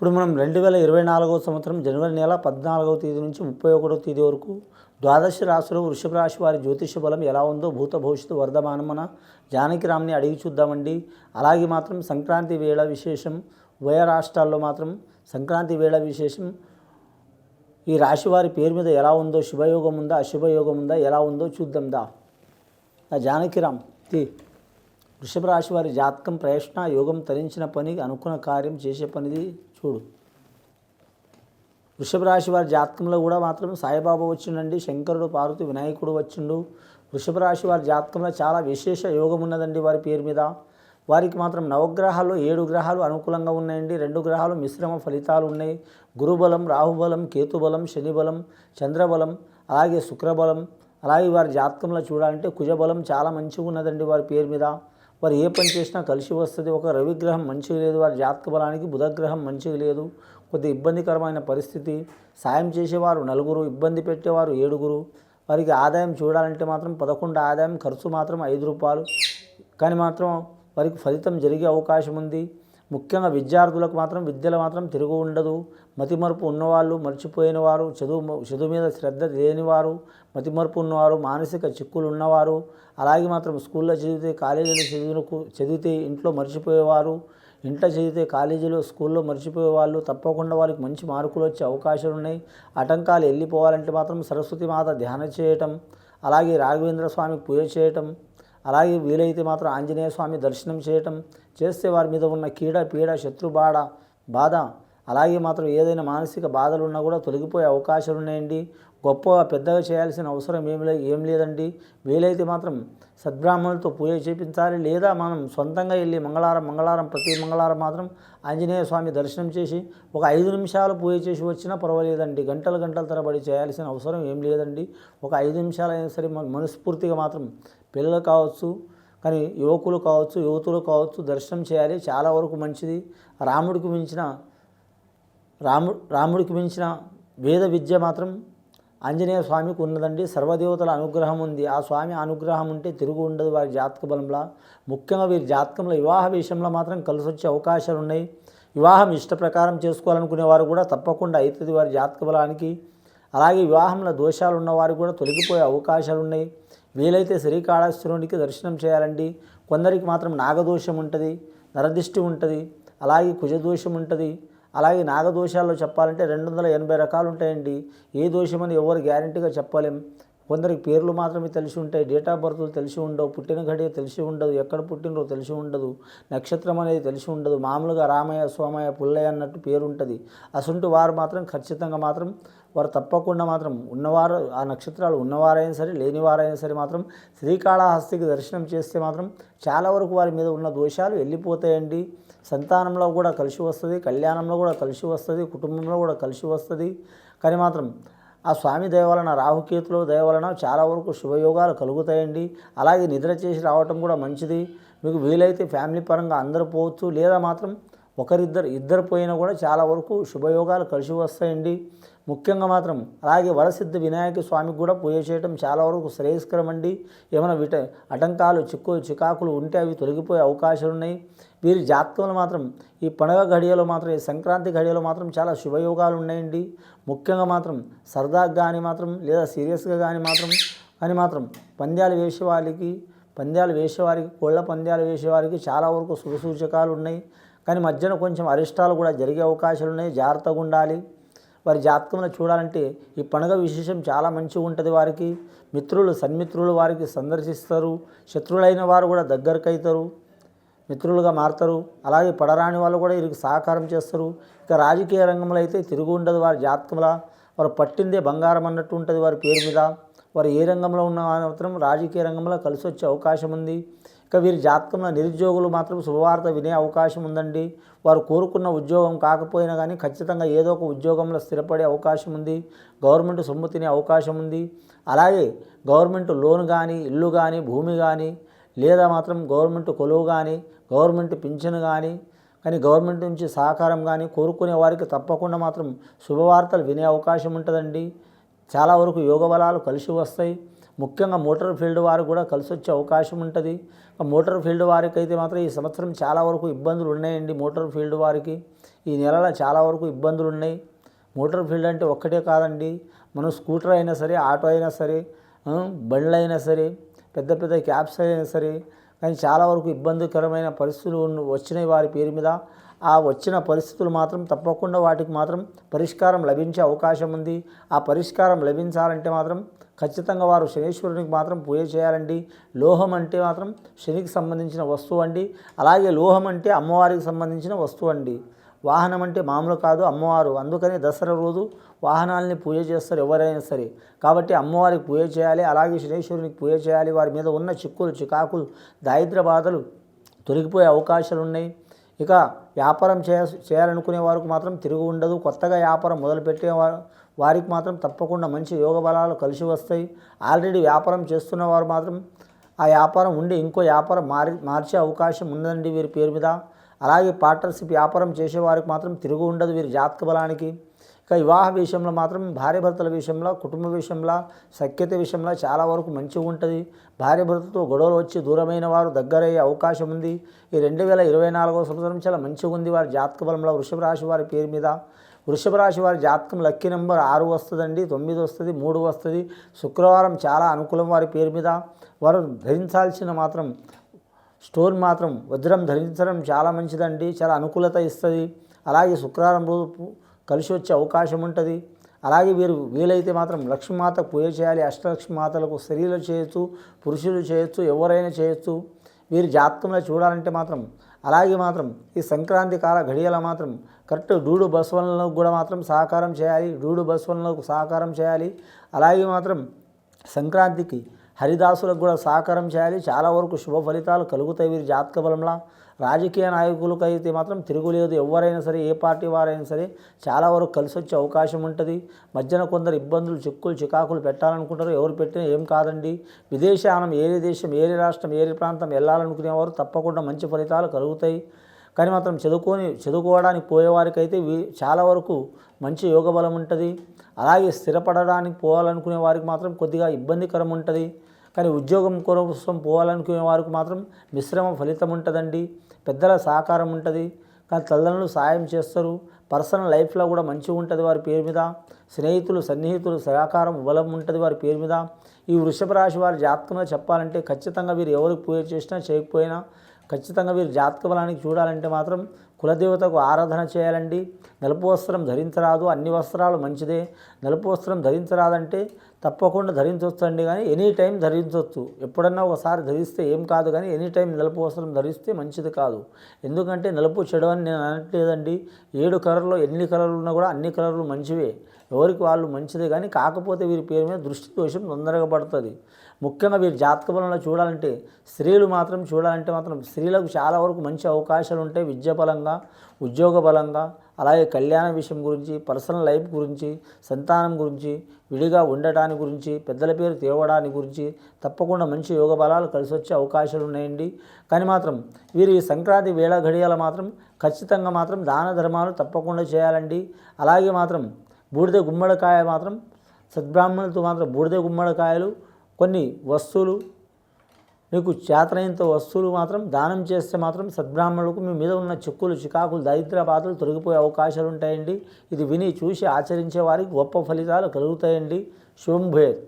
ఇప్పుడు మనం రెండు వేల ఇరవై నాలుగవ సంవత్సరం జనవరి నెల పద్నాలుగవ తేదీ నుంచి ముప్పై ఒకటవ తేదీ వరకు ద్వాదశ రాశిలో వృషభ రాశి వారి జ్యోతిష బలం ఎలా ఉందో భూత భవిష్యత్తు వర్ధమానమన జానకిరామ్ని అడిగి చూద్దామండి. అలాగే మాత్రం సంక్రాంతి వేళ విశేషం ఉభయ రాష్ట్రాల్లో మాత్రం సంక్రాంతి వేళ విశేషం ఈ రాశి వారి పేరు మీద ఎలా ఉందో శుభయోగం ఉందా అశుభయోగం ఉందా ఎలా ఉందో చూద్దాం దా. జానకిరామ్ తి. వృషభ రాశి వారి జాతకం ప్రయత్న యోగం తరించిన పని అనుకున్న కార్యం చేసే పనిది చూడు. వృషభ రాశి వారి జాతకంలో కూడా మాత్రం సాయిబాబా వచ్చిండండి శంకరుడు పార్వతి వినాయకుడు వచ్చిండు. వృషభ రాశి వారి జాతకంలో చాలా విశేష యోగం ఉన్నదండి వారి పేరు మీద. వారికి మాత్రం నవగ్రహాలు ఏడు గ్రహాలు అనుకూలంగా ఉన్నాయండి. రెండు గ్రహాలు మిశ్రమ ఫలితాలు ఉన్నాయి. గురుబలం రాహుబలం కేతుబలం శనిబలం చంద్రబలం అలాగే శుక్రబలం. అలాగే వారి జాతకంలో చూడాలంటే కుజబలం చాలా మంచిగా ఉన్నదండి వారి పేరు మీద. వారు ఏ పని చేసినా కలిసి వస్తుంది. ఒక రవిగ్రహం మంచిగా లేదు. వారి జాతక బలానికి బుధగ్రహం మంచిగా లేదు. కొద్ది ఇబ్బందికరమైన పరిస్థితి. సాయం చేసేవారు నలుగురు ఇబ్బంది పెట్టేవారు ఏడుగురు. వారికి ఆదాయం చూడాలంటే మాత్రం పదకొండు ఆదాయం ఖర్చు మాత్రం ఐదు రూపాయలు. కానీ మాత్రం వారికి ఫలితం జరిగే అవకాశం ఉంది. ముఖ్యంగా విద్యార్థులకు మాత్రం విద్యలో మాత్రం తిరుగు ఉండదు. మతిమరుపు ఉన్నవాళ్ళు మర్చిపోయిన వారు చదువు చదువు మీద శ్రద్ధ లేనివారు మతిమరుపు ఉన్నవారు మానసిక చిక్కులు ఉన్నవారు అలాగే మాత్రం స్కూల్లో చదివితే కాలేజీలో చదువుకు చదివితే ఇంట్లో మర్చిపోయేవారు ఇంట్లో చదివితే కాలేజీలో స్కూల్లో మర్చిపోయే వాళ్ళు తప్పకుండా వాళ్ళకి మంచి మార్కులు వచ్చే అవకాశాలు ఉన్నాయి. ఆటంకాలు వెళ్ళిపోవాలంటే మాత్రం సరస్వతి మాత ధ్యానం చేయటం అలాగే రాఘవేంద్ర స్వామికి పూజ చేయటం అలాగే వీలైతే మాత్రం ఆంజనేయ స్వామి దర్శనం చేయటం చేస్తే వారి మీద ఉన్న కీడ పీడ శత్రుబాధ బాధ అలాగే మాత్రం ఏదైనా మానసిక బాధలు ఉన్నా కూడా తొలగిపోయే అవకాశాలు ఉన్నాయండి. గొప్ప పెద్దగా చేయాల్సిన అవసరం ఏం లే ఏం లేదండి. వీలైతే మాత్రం సద్బ్రాహ్మణులతో పూజ చేపించాలి. లేదా మనం సొంతంగా వెళ్ళి మంగళవారం మంగళవారం ప్రతి మంగళవారం మాత్రం ఆంజనేయ స్వామి దర్శనం చేసి ఒక ఐదు నిమిషాలు పూజ చేసి వచ్చినా పర్వాలేదండి. గంటలు గంటల తరబడి చేయాల్సిన అవసరం ఏం లేదండి. ఒక ఐదు నిమిషాలు అయినా సరే మన మనస్ఫూర్తిగా మాత్రం పిల్లలు కావచ్చు కానీ యువకులు కావచ్చు యువతులు కావచ్చు దర్శనం చేయాలి. చాలా వరకు మంచిది. రాముడికి మించిన రాముడు రాముడికి మించిన వేద విద్య మాత్రం ఆంజనేయ స్వామికి ఉన్నదండి. సర్వదేవతల అనుగ్రహం ఉంది. ఆ స్వామి అనుగ్రహం ఉంటే తిరుగు ఉండదు. వారి జాతక బలంలో ముఖ్యంగా వీరి జాతకంలో వివాహ విషయంలో మాత్రం కలిసి వచ్చే అవకాశాలు ఉన్నాయి వివాహం ఇష్ట ప్రకారం చేసుకోవాలనుకునే వారు కూడా తప్పకుండా అవుతుంది వారి జాతక బలానికి. అలాగే వివాహంలో దోషాలు ఉన్నవారు కూడా తొలగిపోయే అవకాశాలు ఉన్నాయి వీలైతే శ్రీకాళేశ్వరునికి దర్శనం చేయాలండి. కొందరికి మాత్రం నాగదోషం ఉంటుంది నరదిష్టి ఉంటుంది అలాగే కుజదోషం ఉంటుంది అలాగే నాగదోషాల్లో చెప్పాలంటే రెండు వందల ఎనభై రకాలు ఉంటాయండి ఏ దోషమని ఎవరు గ్యారంటీగా చెప్పలేం. కొందరికి పేర్లు మాత్రమే తెలిసి ఉంటాయి. డేట్ ఆఫ్ బర్త్లు తెలిసి ఉండవు. పుట్టిన గడియ తెలిసి ఉండదు. ఎక్కడ పుట్టినరో తెలిసి ఉండదు. నక్షత్రం అనేది తెలిసి ఉండదు. మామూలుగా రామయ్య సోమయ్య పుల్లయ్య అన్నట్టు పేరు ఉంటుంది అసంటు వారు మాత్రం ఖచ్చితంగా మాత్రం వారు తప్పకుండా మాత్రం ఉన్నవారు ఆ నక్షత్రాలు ఉన్నవారైనా సరే లేనివారైనా సరే మాత్రం శ్రీకాళహస్తికి దర్శనం చేస్తే మాత్రం చాలా వరకు వారి మీద ఉన్న దోషాలు వెళ్ళిపోతాయండి సంతానంలో కూడా కలిసి వస్తుంది కళ్యాణంలో కూడా కలిసి వస్తుంది కుటుంబంలో కూడా కలిసి వస్తుంది. కానీ మాత్రం ఆ స్వామి దయ వలన రాహుకేతుల దయ వలన చాలా వరకు శుభయోగాలు కలుగుతాయండి. అలాగే నిద్ర చేసి రావటం కూడా మంచిది. మీకు వీలైతే ఫ్యామిలీ పరంగా అందరూ పోవచ్చు. లేదా మాత్రం ఒకరిద్దరు ఇద్దరు పోయినా కూడా చాలా వరకు శుభయోగాలు కలిసి వస్తాయండి. ముఖ్యంగా మాత్రం అలాగే వరసిద్ధ వినాయక స్వామికి కూడా పూజ చేయడం చాలా వరకు శ్రేయస్కరం అండి ఏమైనా విట ఆటంకాలు చిక్కు చికాకులు ఉంటే అవి తొలగిపోయే అవకాశాలు ఉన్నాయి. వీరి జాతకంలో మాత్రం ఈ పండుగ ఘడియలో మాత్రం ఈ సంక్రాంతి ఘడియలో మాత్రం చాలా శుభయోగాలు ఉన్నాయండి. ముఖ్యంగా మాత్రం సరదాగా కానీ మాత్రం లేదా సీరియస్గా కానీ మాత్రం కానీ మాత్రం పంద్యాలు వేసే వాళ్ళకి పంద్యాలు వేసేవారికి కోళ్ళ పంద్యాలు వేసేవారికి చాలా వరకు శుభ సూచకాలు ఉన్నాయి. కానీ మధ్యన కొంచెం అరిష్టాలు కూడా జరిగే అవకాశాలు ఉన్నాయి. జాగ్రత్తగా ఉండాలి. వారి జాతకంలో చూడాలంటే ఈ పండుగ విశేషం చాలా మంచిగా ఉంటుంది వారికి. మిత్రులు సన్మిత్రులు వారికి సందర్శిస్తారు. శత్రువులైన వారు కూడా దగ్గరకు అవుతారు మిత్రులుగా మారుతారు. అలాగే పడరాని వాళ్ళు కూడా వీరికి సహకారం చేస్తారు. ఇక రాజకీయ రంగంలో అయితే తిరుగు ఉండదు వారి జాతకంలో వారు పట్టిందే బంగారం అన్నట్టు ఉంటుంది వారి పేరు మీద. వారు ఏ రంగంలో ఉన్న మాత్రం రాజకీయ రంగంలో కలిసి వచ్చే అవకాశం ఉంది. ఇక వీరి జాతకంలో నిరుద్యోగులు మాత్రం శుభవార్త వినే అవకాశం ఉందండి. వారు కోరుకున్న ఉద్యోగం కాకపోయినా కానీ ఖచ్చితంగా ఏదో ఒక ఉద్యోగంలో స్థిరపడే అవకాశం ఉంది. గవర్నమెంట్ సొమ్ము తినే అవకాశం ఉంది. అలాగే గవర్నమెంట్ లోన్ కానీ ఇల్లు కానీ భూమి కానీ లేదా మాత్రం గవర్నమెంట్ కొలువు కానీ గవర్నమెంట్ పింఛను కానీ కానీ గవర్నమెంట్ నుంచి సహకారం కానీ కోరుకునే వారికి తప్పకుండా మాత్రం శుభవార్తలు వినే అవకాశం ఉంటుందండి. చాలా వరకు యోగ బలాలు కలిసి వస్తాయి. ముఖ్యంగా మోటార్ ఫీల్డ్ వారికి కూడా కలిసి వచ్చే అవకాశం ఉంటుంది. మోటార్ ఫీల్డ్ వారికి అయితే మాత్రం ఈ సంవత్సరం చాలా వరకు ఇబ్బందులు ఉన్నాయండి మోటార్ ఫీల్డ్ వారికి. ఈ నెలలో చాలా వరకు ఇబ్బందులు ఉన్నాయి. మోటార్ ఫీల్డ్ అంటే ఒక్కటే కాదండి. మనం స్కూటర్ అయినా సరే ఆటో అయినా సరే బండ్లు అయినా సరే పెద్ద పెద్ద క్యాబ్స్ అయినా సరే కానీ చాలా వరకు ఇబ్బందికరమైన పరిస్థితులు వచ్చినాయి వారి పేరు మీద. ఆ వచ్చిన పరిస్థితులు మాత్రం తప్పకుండా వాటికి మాత్రం పరిష్కారం లభించే అవకాశం ఉంది. ఆ పరిష్కారం లభించాలంటే మాత్రం ఖచ్చితంగా వారు శనీశ్వరునికి మాత్రం పూజ చేయాలండి. లోహం అంటే మాత్రం శనికి సంబంధించిన వస్తువు అండి. అలాగే లోహం అంటే అమ్మవారికి సంబంధించిన వస్తువు అండి. వాహనం అంటే మామూలు కాదు అమ్మవారు. అందుకని దసరా రోజు వాహనాలని పూజ చేస్తారు ఎవరైనా సరే. కాబట్టి అమ్మవారికి పూజ చేయాలి అలాగే శనేశ్వరునికి పూజ చేయాలి. వారి మీద ఉన్న చిక్కులు చికాకులు దారిద్ర బాధలు తొలగిపోయే అవకాశాలు ఉన్నాయి ఇక వ్యాపారం చేయ చేయాలనుకునే వారికి మాత్రం తిరుగు ఉండదు. కొత్తగా వ్యాపారం మొదలుపెట్టే వారు వారికి మాత్రం తప్పకుండా మంచి యోగ బలాలు కలిసి వస్తాయి. ఆల్రెడీ వ్యాపారం చేస్తున్న వారు మాత్రం ఆ వ్యాపారం ఉండి ఇంకో వ్యాపారం మారి మార్చే అవకాశం ఉందండి వీరి పేరు మీద. అలాగే పార్ట్నర్షిప్ వ్యాపారం చేసే వారికి మాత్రం తిరుగు ఉండదు వీరి జాతక బలానికి. ఇక వివాహ విషయంలో మాత్రం భార్యభర్తల విషయంలో కుటుంబ విషయంలో సఖ్యత విషయంలో చాలా వరకు మంచిగా ఉంటుంది. భార్యభర్తతో గొడవలు వచ్చి దూరమైన వారు దగ్గరయ్యే అవకాశం ఉంది. ఈ రెండు వేల ఇరవై నాలుగో సంవత్సరం చాలా మంచిగా ఉంది. వారి జాతక బలంలో వృషభ రాశి వారి పేరు మీద. వృషభ రాశి వారి జాతకం లక్కీ నెంబర్ ఆరు వస్తుందండి తొమ్మిది వస్తుంది మూడు వస్తుంది. శుక్రవారం చాలా అనుకూలం వారి పేరు మీద. వారు ధరించాల్సిన మాత్రం స్టోన్ మాత్రం వజ్రం ధరించడం చాలా మంచిదండి. చాలా అనుకూలత ఇస్తుంది. అలాగే శుక్రవారం రోజు కలిసి వచ్చే అవకాశం ఉంటుంది. అలాగే వీరు వీలైతే మాత్రం లక్ష్మీమాత పూజ చేయాలి అష్టలక్ష్మి మాతలకు స్త్రీలు చేయొచ్చు పురుషులు చేయొచ్చు ఎవరైనా చేయొచ్చు. వీరి జాతకంలో చూడాలంటే మాత్రం అలాగే మాత్రం ఈ సంక్రాంతి కాల ఘడియల మాత్రం కరెక్ట్ డూడు బస్వన్లకు కూడా మాత్రం సహకారం చేయాలి డూడు బస్వన్లకు సహకారం చేయాలి. అలాగే మాత్రం సంక్రాంతికి హరిదాసులకు కూడా సహకారం చేయాలి. చాలా వరకు శుభ ఫలితాలు కలుగుతాయి వీరి జాతక బలంలా. రాజకీయ నాయకులకు అయితే మాత్రం తిరుగులేదు. ఎవరైనా సరే ఏ పార్టీ వారైనా సరే చాలా వరకు కలిసి వచ్చే అవకాశం ఉంటుంది. మధ్యన కొందరు ఇబ్బందులు చిక్కులు చికాకులు పెట్టాలనుకుంటారు. ఎవరు పెట్టినా ఏం కాదండి. విదేశానం ఏరే దేశం ఏరే రాష్ట్రం ఏరే ప్రాంతం వెళ్ళాలనుకునేవారు తప్పకుండా మంచి ఫలితాలు కలుగుతాయి. కానీ మాత్రం చదువుకొని చదువుకోవడానికి పోయేవారికైతే వీ- చాలా వరకు మంచి యోగ బలం ఉంటుంది. అలాగే స్థిరపడడానికి పోవాలనుకునే వారికి మాత్రం కొద్దిగా ఇబ్బందికరం ఉంటుంది. కానీ ఉద్యోగం కోసం పోవాలనుకునే వారికి మాత్రం మిశ్రమ ఫలితం ఉంటుందండి. పెద్దల సహకారం ఉంటుంది. కానీ తల్లిదండ్రులు సాయం చేస్తారు. పర్సనల్ లైఫ్లో కూడా మంచిగా ఉంటుంది వారి పేరు మీద. స్నేహితులు సన్నిహితులు సహకారం బలం ఉంటుంది వారి పేరు మీద. ఈ వృషభ రాశి వారి జాతకంలో చెప్పాలంటే ఖచ్చితంగా వీరు ఎవరికి పూజ చేసినా చేయకపోయినా ఖచ్చితంగా వీరు జాతక బలానికి చూడాలంటే మాత్రం కులదేవతకు ఆరాధన చేయాలండి. నలుపు వస్త్రం ధరించరాదు. అన్ని వస్త్రాలు మంచిదే. నలుపు వస్త్రం ధరించరాదంటే తప్పకుండా ధరించవచ్చండి కానీ ఎనీ టైం ధరించవచ్చు. ఎప్పుడన్నా ఒకసారి ధరిస్తే ఏం కాదు కానీ ఎనీ టైం నలుపు వస్త్రం ధరిస్తే మంచిది కాదు. ఎందుకంటే నలుపు చెడు అని నేను అనట్లేదండి. ఏడు కలర్లో ఎన్ని కలర్లు ఉన్నా కూడా అన్ని కలర్లు మంచివే. ఎవరికి వాళ్ళు మంచిదే కానీ కాకపోతే వీరి పేరు మీద దృష్టి దోషం తొందరగా పడుతుంది. ముఖ్యంగా వీరి జాతక బలంలో చూడాలంటే స్త్రీలు మాత్రం చూడాలంటే మాత్రం స్త్రీలకు చాలా వరకు మంచి అవకాశాలు ఉంటాయి. విద్య బలంగా ఉద్యోగ బలంగా అలాగే కళ్యాణ విషయం గురించి పర్సనల్ లైఫ్ గురించి సంతానం గురించి విడిగా ఉండటానికి గురించి పెద్దల పేరు తేవడానికి గురించి తప్పకుండా మంచి యోగ బలాలు కలిసి వచ్చే అవకాశాలు ఉన్నాయండి. కానీ మాత్రం వీరు ఈ సంక్రాంతి వేళ ఘడియల మాత్రం ఖచ్చితంగా మాత్రం దాన ధర్మాలు తప్పకుండా చేయాలండి. అలాగే మాత్రం బూడిద గుమ్మడికాయ మాత్రం సద్బ్రాహ్మణులతో మాత్రం బూడిద గుమ్మడికాయలు కొన్ని వస్తువులు మీకు చేతనైనంత వస్తువులు మాత్రం దానం చేస్తే మాత్రం సద్బ్రాహ్మణులకు మీ మీద ఉన్న చిక్కులు చికాకులు దరిద్ర బాధలు తొలగిపోయే అవకాశాలు ఉంటాయండి ఇది విని చూసి ఆచరించే వారికి గొప్ప ఫలితాలు కలుగుతాయండి. శుభం భూయత్